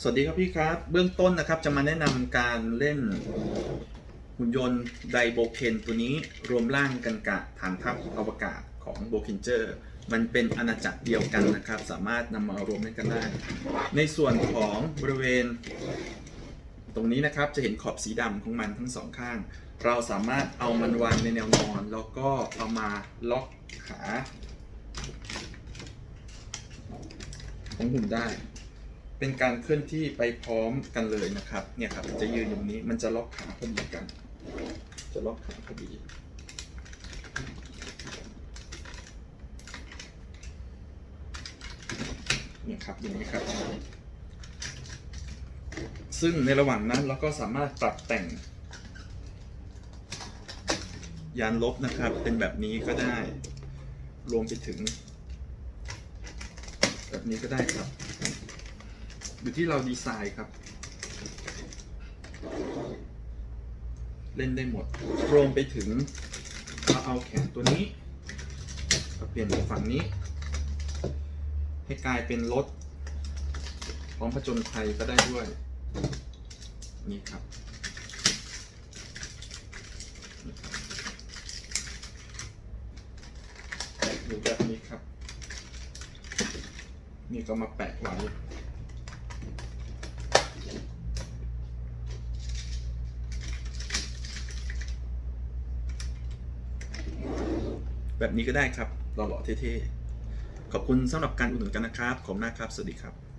สวัสดีครับพี่ครับ เบื้องต้นนะครับจะมาแนะนำการเล่นหุ่นยนต์ไดโบเคนตัวนี้รวมร่างกันกะฐานทัพอวกาศของโบเคนเจอร์มันเป็นอาณาจักรเดียวกันนะครับ สามารถนำมารวมเล่นกันได้ ในส่วนของบริเวณ ตรงนี้นะครับจะเห็นขอบสีดำของมันทั้งสองข้าง เราสามารถเอามันวางในแนวนอน แล้วก็เอามาล็อกขาของหุ่นได้ เป็นการเคลื่อนที่ไปพร้อมกันเลยนะครับ เนี่ยครับจะยืนอยู่ตรงนี้มันจะล็อกขาพอดีกัน จะล็อกขาพอดีเนี่ยครับอย่างนี้ครับ ซึ่งในระหว่างนั้นเราก็สามารถปรับแต่ง ยานลบนะครับ เป็นแบบนี้ก็ได้รวมไปถึง แบบนี้ก็ได้ครับ อยู่ที่เราดีไซน์ครับ เล่นได้หมดรวมไปถึงเราเอาแขนตัวนี้มาเปลี่ยนเป็นฝั่งนี้ ให้กลายเป็นรถพร้อมผจญภัยก็ได้ด้วย นี่ครับหรือแบบนี้ครับ นี่ก็มาแปะไว้ แบบนี้ก็ได้ครับหล่อๆเท่ๆขอบคุณสำหรับการอุดหนุนกันนะครับขอบคุณมากครับ สวัสดีครับ